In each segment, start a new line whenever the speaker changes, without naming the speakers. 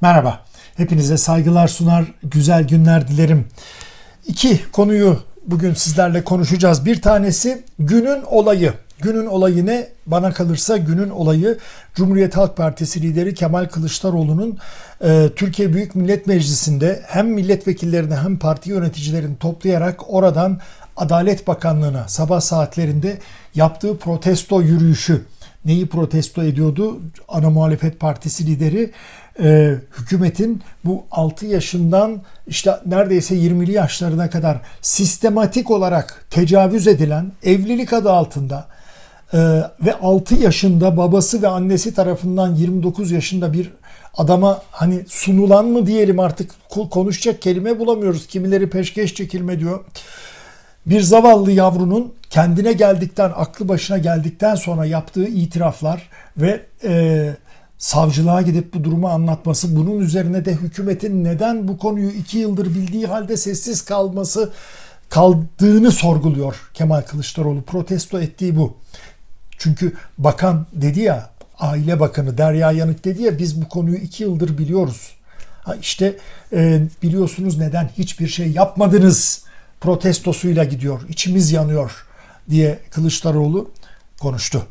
Merhaba. Hepinize saygılar sunar, güzel günler dilerim. İki konuyu bugün sizlerle konuşacağız. Bir tanesi günün olayı. Günün olayı ne? Bana kalırsa günün olayı Cumhuriyet Halk Partisi lideri Kemal Kılıçdaroğlu'nun e, Türkiye Büyük Millet Meclisi'nde hem milletvekillerini hem parti yöneticilerini toplayarak oradan Adalet Bakanlığı'na sabah saatlerinde yaptığı protesto yürüyüşü. Neyi protesto ediyordu? Ana muhalefet partisi lideri e, hükümetin bu 6 yaşından işte neredeyse 20'li yaşlarına kadar sistematik olarak tecavüz edilen evlilik adı altında e, ve 6 yaşında babası ve annesi tarafından 29 yaşında bir adama hani sunulan mı diyelim artık konuşacak kelime bulamıyoruz. Kimileri peşkeş çekilme diyor. Bir zavallı yavrunun kendine geldikten, aklı başına geldikten sonra yaptığı itiraflar ve e, savcılığa gidip bu durumu anlatması, bunun üzerine de hükümetin neden bu konuyu iki yıldır bildiği halde sessiz kalması kaldığını sorguluyor Kemal Kılıçdaroğlu. Protesto ettiği bu. Çünkü bakan dedi ya, Aile Bakanı Derya Yanık dedi ya biz bu konuyu iki yıldır biliyoruz. Ha işte e, biliyorsunuz neden hiçbir şey yapmadınız protestosuyla gidiyor. İçimiz yanıyor diye Kılıçdaroğlu konuştu.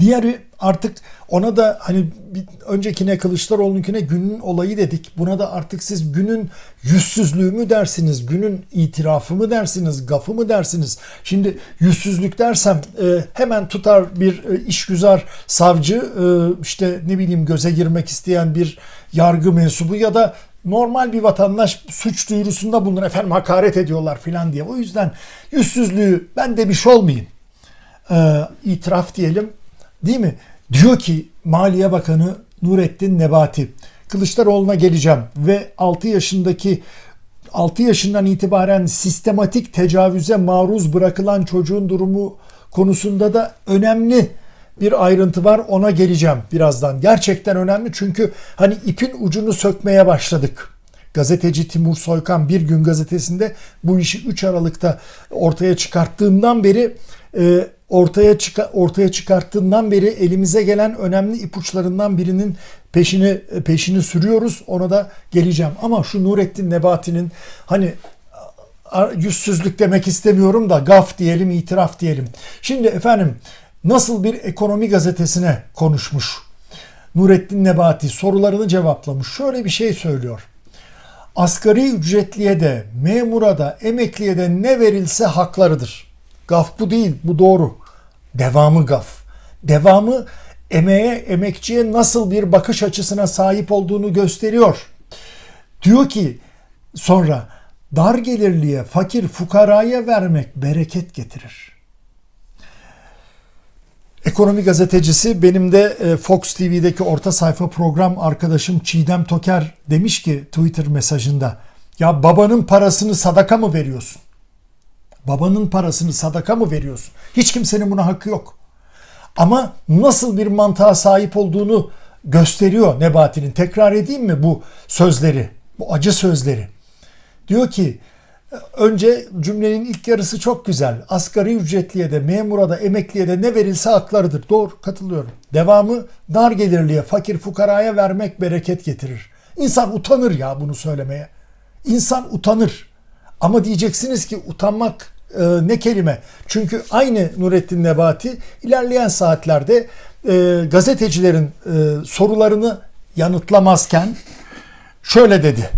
Diğeri artık ona da hani bir öncekine Kılıçdaroğlu'nunkine günün olayı dedik. Buna da artık siz günün yüzsüzlüğü mü dersiniz, günün itirafı mı dersiniz, gafı mı dersiniz? Şimdi yüzsüzlük dersem e, hemen tutar bir e, işgüzar savcı e, işte ne bileyim göze girmek isteyen bir yargı mensubu ya da normal bir vatandaş suç duyurusunda bulunur efendim hakaret ediyorlar filan diye. O yüzden yüzsüzlüğü ben de bir şey olmayayım. E, itiraf diyelim Değil mi? Diyor ki Maliye Bakanı Nurettin Nebati Kılıçdaroğlu'na geleceğim ve 6 yaşındaki 6 yaşından itibaren sistematik tecavüze maruz bırakılan çocuğun durumu konusunda da önemli bir ayrıntı var. Ona geleceğim birazdan. Gerçekten önemli çünkü hani ipin ucunu sökmeye başladık. Gazeteci Timur Soykan Bir Gün gazetesinde bu işi 3 Aralık'ta ortaya çıkarttığından beri e, ortaya çıka, ortaya çıkarttığından beri elimize gelen önemli ipuçlarından birinin peşini peşini sürüyoruz. Ona da geleceğim. Ama şu Nurettin Nebati'nin hani yüzsüzlük demek istemiyorum da gaf diyelim, itiraf diyelim. Şimdi efendim nasıl bir ekonomi gazetesine konuşmuş. Nurettin Nebati sorularını cevaplamış. Şöyle bir şey söylüyor. Asgari ücretliye de, memura da, emekliye de ne verilse haklarıdır. Gaf bu değil, bu doğru. Devamı gaf. Devamı emeğe, emekçiye nasıl bir bakış açısına sahip olduğunu gösteriyor. Diyor ki sonra dar gelirliye, fakir fukaraya vermek bereket getirir. Ekonomi gazetecisi benim de e, Fox TV'deki orta sayfa program arkadaşım Çiğdem Toker demiş ki Twitter mesajında ya babanın parasını sadaka mı veriyorsun? Babanın parasını sadaka mı veriyorsun? Hiç kimsenin buna hakkı yok. Ama nasıl bir mantığa sahip olduğunu gösteriyor Nebati'nin. Tekrar edeyim mi bu sözleri? Bu acı sözleri. Diyor ki önce cümlenin ilk yarısı çok güzel. Asgari ücretliye de, memura da, emekliye de ne verilse haklarıdır. Doğru, katılıyorum. Devamı dar gelirliye, fakir fukaraya vermek bereket getirir. İnsan utanır ya bunu söylemeye. İnsan utanır. Ama diyeceksiniz ki utanmak e, ne kelime? Çünkü aynı Nurettin Nebati ilerleyen saatlerde e, gazetecilerin e, sorularını yanıtlamazken şöyle dedi.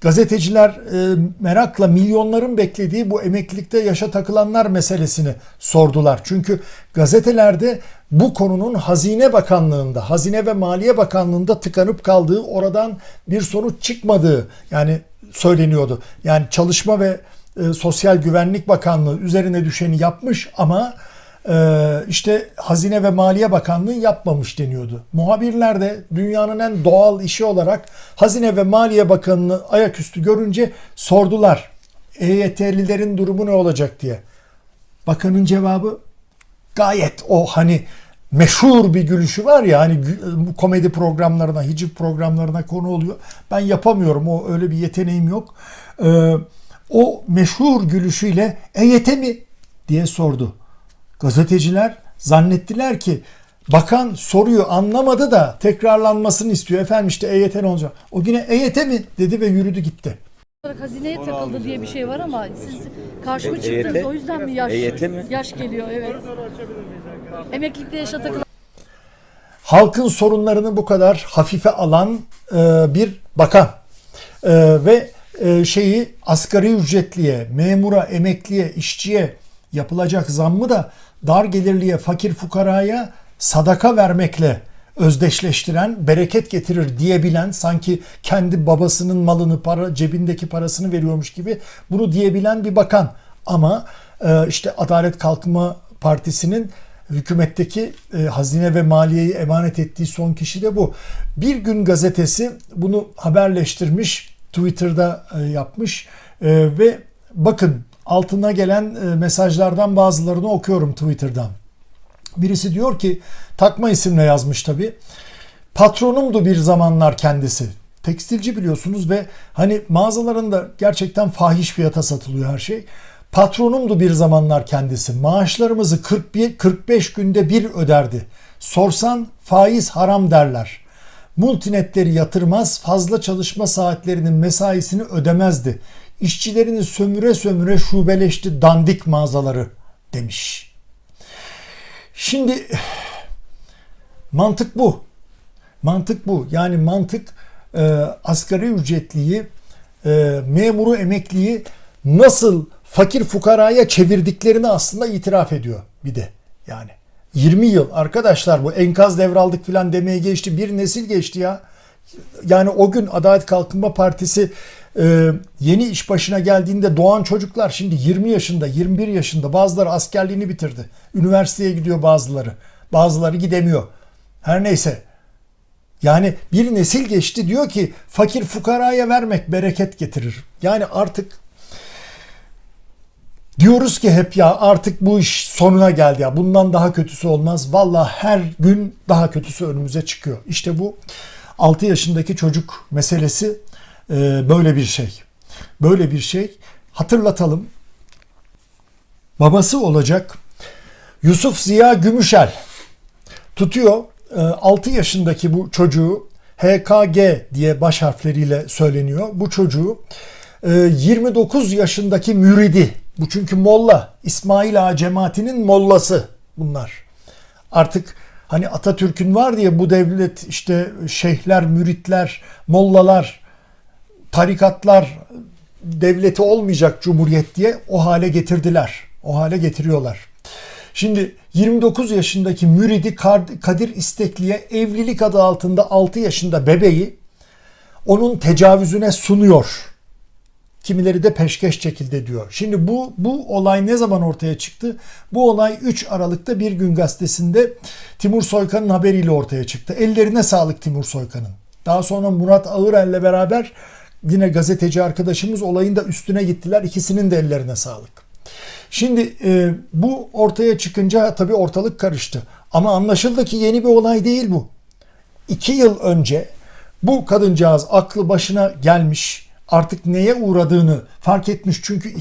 Gazeteciler e, merakla milyonların beklediği bu emeklilikte yaşa takılanlar meselesini sordular. Çünkü gazetelerde bu konunun Hazine Bakanlığı'nda, Hazine ve Maliye Bakanlığı'nda tıkanıp kaldığı, oradan bir sonuç çıkmadığı yani söyleniyordu. Yani Çalışma ve e, Sosyal Güvenlik Bakanlığı üzerine düşeni yapmış ama e, işte Hazine ve Maliye Bakanlığı yapmamış deniyordu. Muhabirler de dünyanın en doğal işi olarak Hazine ve Maliye Bakanlığı ayaküstü görünce sordular. EYT'lilerin durumu ne olacak diye. Bakanın cevabı gayet o hani meşhur bir gülüşü var ya hani bu komedi programlarına, hiciv programlarına konu oluyor. Ben yapamıyorum. O öyle bir yeteneğim yok. Ee, o meşhur gülüşüyle EYT mi diye sordu. Gazeteciler zannettiler ki Bakan soruyu anlamadı da tekrarlanmasını istiyor. Efendim işte EYT ne olacak? O yine EYT mi dedi ve yürüdü gitti.
olarak hazineye takıldı diye bir şey var ama siz karşı mı
E-
çıktınız? O yüzden mi yaş
EYT mi?
yaş geliyor evet. Emeklilikte yaşa takılan
halkın sorunlarını bu kadar hafife alan e, bir bakan E, ve e, şeyi asgari ücretliye, memura, emekliye, işçiye yapılacak zammı da dar gelirliye, fakir fukaraya sadaka vermekle özdeşleştiren, bereket getirir diyebilen, sanki kendi babasının malını, para cebindeki parasını veriyormuş gibi bunu diyebilen bir bakan. Ama e, işte Adalet Kalkınma Partisi'nin hükümetteki e, hazine ve maliyeyi emanet ettiği son kişi de bu. Bir gün gazetesi bunu haberleştirmiş, Twitter'da e, yapmış E, ve bakın altına gelen e, mesajlardan bazılarını okuyorum Twitter'dan. Birisi diyor ki takma isimle yazmış tabi. Patronumdu bir zamanlar kendisi. Tekstilci biliyorsunuz ve hani mağazalarında gerçekten fahiş fiyata satılıyor her şey. Patronumdu bir zamanlar kendisi. Maaşlarımızı 41 45 günde bir öderdi. Sorsan faiz haram derler. Multinetleri yatırmaz, fazla çalışma saatlerinin mesaisini ödemezdi. İşçilerini sömüre sömüre şubeleşti dandik mağazaları demiş. Şimdi mantık bu. Mantık bu. Yani mantık e, asgari ücretliyi, e, memuru emekliyi nasıl fakir fukaraya çevirdiklerini aslında itiraf ediyor bir de. Yani 20 yıl arkadaşlar bu enkaz devraldık filan demeye geçti. Bir nesil geçti ya. Yani o gün Adalet Kalkınma Partisi e, yeni iş başına geldiğinde doğan çocuklar şimdi 20 yaşında, 21 yaşında bazıları askerliğini bitirdi. Üniversiteye gidiyor bazıları. Bazıları gidemiyor. Her neyse. Yani bir nesil geçti diyor ki fakir fukaraya vermek bereket getirir. Yani artık diyoruz ki hep ya artık bu iş sonuna geldi ya. Bundan daha kötüsü olmaz. Valla her gün daha kötüsü önümüze çıkıyor. İşte bu 6 yaşındaki çocuk meselesi e, böyle bir şey. Böyle bir şey. Hatırlatalım. Babası olacak Yusuf Ziya Gümüşel tutuyor 6 yaşındaki bu çocuğu HKG diye baş harfleriyle söyleniyor. Bu çocuğu e, 29 yaşındaki müridi bu çünkü molla İsmail Ağa cemaatinin mollası bunlar. Artık hani Atatürk'ün var diye bu devlet işte şeyhler, müritler, mollalar, tarikatlar devleti olmayacak cumhuriyet diye o hale getirdiler. O hale getiriyorlar. Şimdi 29 yaşındaki müridi Kadir İstekli'ye evlilik adı altında 6 yaşında bebeği onun tecavüzüne sunuyor. Kimileri de peşkeş çekildi diyor. Şimdi bu bu olay ne zaman ortaya çıktı? Bu olay 3 Aralık'ta Bir Gün Gazetesi'nde Timur Soykan'ın haberiyle ortaya çıktı. Ellerine sağlık Timur Soykan'ın. Daha sonra Murat Ağırel'le beraber yine gazeteci arkadaşımız olayın da üstüne gittiler. İkisinin de ellerine sağlık. Şimdi e, bu ortaya çıkınca tabii ortalık karıştı. Ama anlaşıldı ki yeni bir olay değil bu. İki yıl önce bu kadıncağız aklı başına gelmiş artık neye uğradığını fark etmiş. Çünkü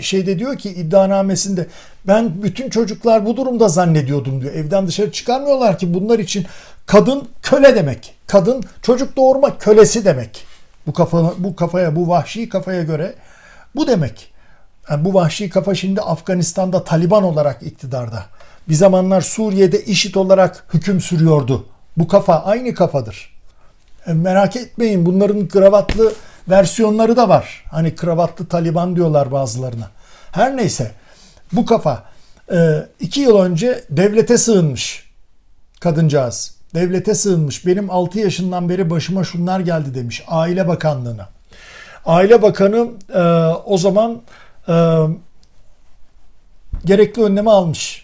şeyde diyor ki iddianamesinde ben bütün çocuklar bu durumda zannediyordum diyor. Evden dışarı çıkarmıyorlar ki bunlar için kadın köle demek. Kadın çocuk doğurma kölesi demek. Bu kafa bu kafaya bu vahşi kafaya göre bu demek. Yani bu vahşi kafa şimdi Afganistan'da Taliban olarak iktidarda. Bir zamanlar Suriye'de IŞİD olarak hüküm sürüyordu. Bu kafa aynı kafadır. E merak etmeyin bunların kravatlı versiyonları da var. Hani kravatlı Taliban diyorlar bazılarına. Her neyse bu kafa e, iki yıl önce devlete sığınmış kadıncağız. Devlete sığınmış. Benim 6 yaşından beri başıma şunlar geldi demiş. Aile Bakanlığı'na. Aile Bakanı e, o zaman e, gerekli önlemi almış.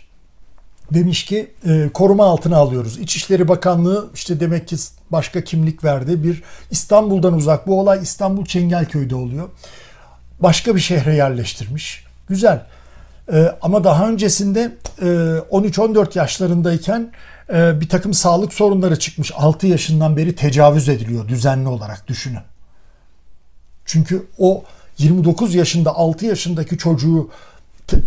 Demiş ki e, koruma altına alıyoruz. İçişleri Bakanlığı işte demek ki başka kimlik verdi. Bir İstanbul'dan uzak. Bu olay İstanbul Çengelköy'de oluyor. Başka bir şehre yerleştirmiş. Güzel. E, ama daha öncesinde e, 13-14 yaşlarındayken e, bir takım sağlık sorunları çıkmış. 6 yaşından beri tecavüz ediliyor düzenli olarak düşünün. Çünkü o 29 yaşında 6 yaşındaki çocuğu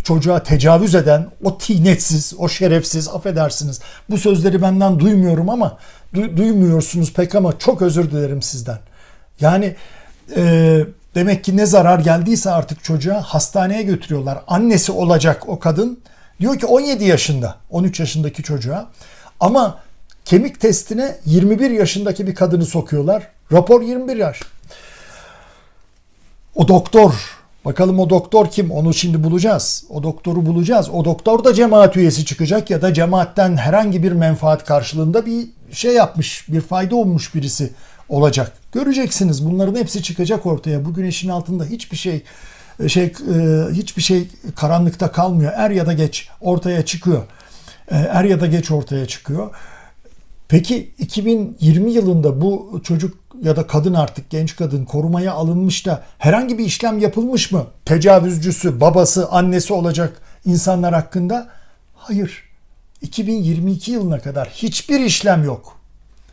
çocuğa tecavüz eden o tinetsiz, o şerefsiz, affedersiniz. Bu sözleri benden duymuyorum ama du- duymuyorsunuz pek ama çok özür dilerim sizden. Yani e, demek ki ne zarar geldiyse artık çocuğa hastaneye götürüyorlar. Annesi olacak o kadın diyor ki 17 yaşında, 13 yaşındaki çocuğa ama kemik testine 21 yaşındaki bir kadını sokuyorlar. Rapor 21 yaş. O doktor, bakalım o doktor kim? Onu şimdi bulacağız. O doktoru bulacağız. O doktor da cemaat üyesi çıkacak ya da cemaatten herhangi bir menfaat karşılığında bir şey yapmış, bir fayda olmuş birisi olacak. Göreceksiniz. Bunların hepsi çıkacak ortaya. Bu güneşin altında hiçbir şey şey e, hiçbir şey karanlıkta kalmıyor. Er ya da geç ortaya çıkıyor. E, Er ya da geç ortaya çıkıyor. Peki 2020 yılında bu çocuk ya da kadın artık genç kadın korumaya alınmış da herhangi bir işlem yapılmış mı? Tecavüzcüsü, babası, annesi olacak insanlar hakkında? Hayır. 2022 yılına kadar hiçbir işlem yok.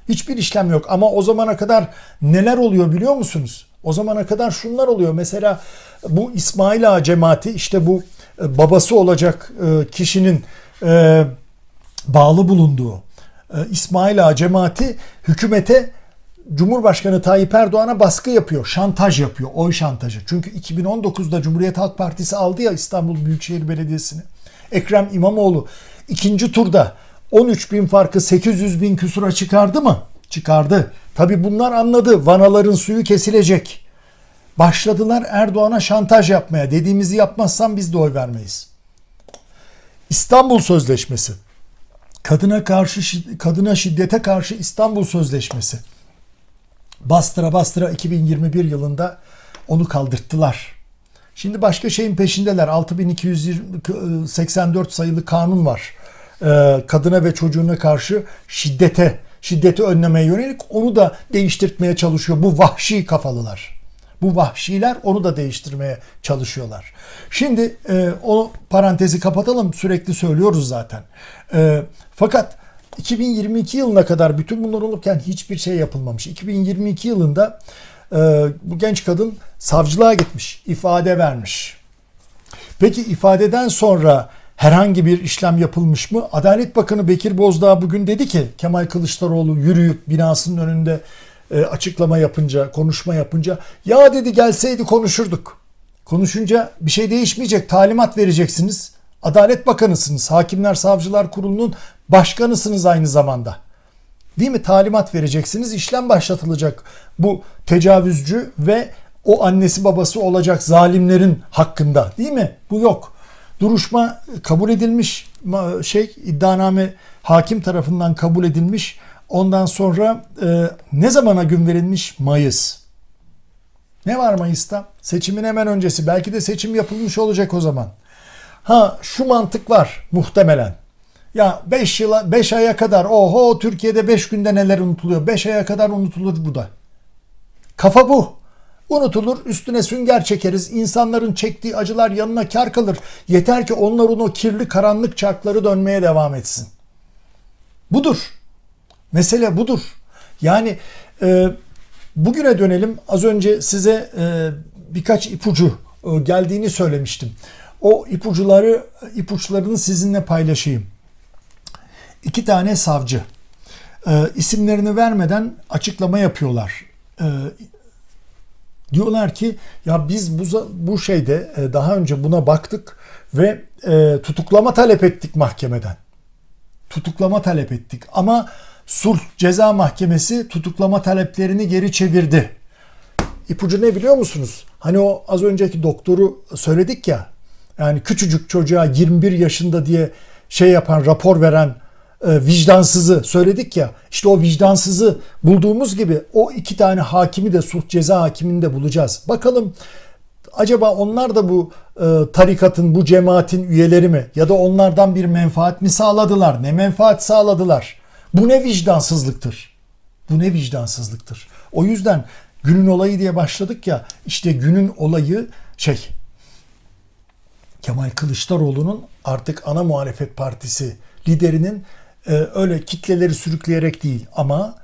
Hiçbir işlem yok ama o zamana kadar neler oluyor biliyor musunuz? O zamana kadar şunlar oluyor. Mesela bu İsmail Ağa cemaati işte bu e, babası olacak e, kişinin e, bağlı bulunduğu İsmail Ağa cemaati hükümete Cumhurbaşkanı Tayyip Erdoğan'a baskı yapıyor, şantaj yapıyor, oy şantajı. Çünkü 2019'da Cumhuriyet Halk Partisi aldı ya İstanbul Büyükşehir Belediyesi'ni. Ekrem İmamoğlu ikinci turda 13 bin farkı 800 bin küsura çıkardı mı? Çıkardı. Tabi bunlar anladı. Vanaların suyu kesilecek. Başladılar Erdoğan'a şantaj yapmaya. Dediğimizi yapmazsan biz de oy vermeyiz. İstanbul Sözleşmesi. Kadına karşı kadına şiddete karşı İstanbul Sözleşmesi. Bastıra bastıra 2021 yılında onu kaldırttılar. Şimdi başka şeyin peşindeler. 6284 sayılı kanun var. Ee, kadına ve çocuğuna karşı şiddete, şiddeti önlemeye yönelik onu da değiştirtmeye çalışıyor bu vahşi kafalılar. Bu vahşiler onu da değiştirmeye çalışıyorlar. Şimdi e, o parantezi kapatalım. Sürekli söylüyoruz zaten. E, fakat 2022 yılına kadar bütün bunlar olurken hiçbir şey yapılmamış. 2022 yılında e, bu genç kadın savcılığa gitmiş, ifade vermiş. Peki ifadeden sonra herhangi bir işlem yapılmış mı? Adalet Bakanı Bekir Bozdağ bugün dedi ki Kemal Kılıçdaroğlu yürüyüp binasının önünde e, açıklama yapınca, konuşma yapınca ya dedi gelseydi konuşurduk. Konuşunca bir şey değişmeyecek. Talimat vereceksiniz. Adalet Bakanısınız. Hakimler Savcılar Kurulu'nun başkanısınız aynı zamanda. Değil mi? Talimat vereceksiniz. işlem başlatılacak bu tecavüzcü ve o annesi babası olacak zalimlerin hakkında. Değil mi? Bu yok. Duruşma kabul edilmiş. Şey iddianame hakim tarafından kabul edilmiş. Ondan sonra e, ne zamana gün verilmiş? Mayıs. Ne var Mayıs'ta? Seçimin hemen öncesi. Belki de seçim yapılmış olacak o zaman. Ha şu mantık var muhtemelen. Ya 5 yıla 5 aya kadar oho Türkiye'de 5 günde neler unutuluyor. 5 aya kadar unutulur bu da. Kafa bu. Unutulur, üstüne sünger çekeriz. İnsanların çektiği acılar yanına kar kalır. Yeter ki onların o kirli karanlık çarkları dönmeye devam etsin. Budur. Mesele budur. Yani e, bugüne dönelim. Az önce size e, birkaç ipucu e, geldiğini söylemiştim. O ipucuları ipuçlarını sizinle paylaşayım. İki tane savcı e, isimlerini vermeden açıklama yapıyorlar. E, diyorlar ki ya biz bu, bu şeyde e, daha önce buna baktık ve e, tutuklama talep ettik mahkemeden. Tutuklama talep ettik ama sulh ceza mahkemesi tutuklama taleplerini geri çevirdi. İpucu ne biliyor musunuz? Hani o az önceki doktoru söyledik ya. Yani küçücük çocuğa 21 yaşında diye şey yapan, rapor veren e, vicdansızı söyledik ya. İşte o vicdansızı bulduğumuz gibi o iki tane hakimi de sulh ceza hakimini de bulacağız. Bakalım acaba onlar da bu e, tarikatın, bu cemaatin üyeleri mi? Ya da onlardan bir menfaat mi sağladılar? Ne menfaat sağladılar? Bu ne vicdansızlıktır? Bu ne vicdansızlıktır? O yüzden günün olayı diye başladık ya. İşte günün olayı şey Kemal Kılıçdaroğlu'nun artık ana muhalefet partisi liderinin e, öyle kitleleri sürükleyerek değil ama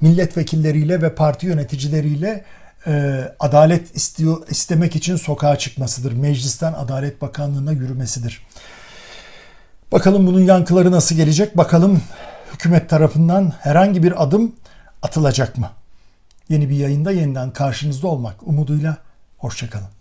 milletvekilleriyle ve parti yöneticileriyle e, adalet istiyor istemek için sokağa çıkmasıdır. Meclisten Adalet Bakanlığı'na yürümesidir. Bakalım bunun yankıları nasıl gelecek? Bakalım hükümet tarafından herhangi bir adım atılacak mı? Yeni bir yayında yeniden karşınızda olmak umuduyla hoşçakalın.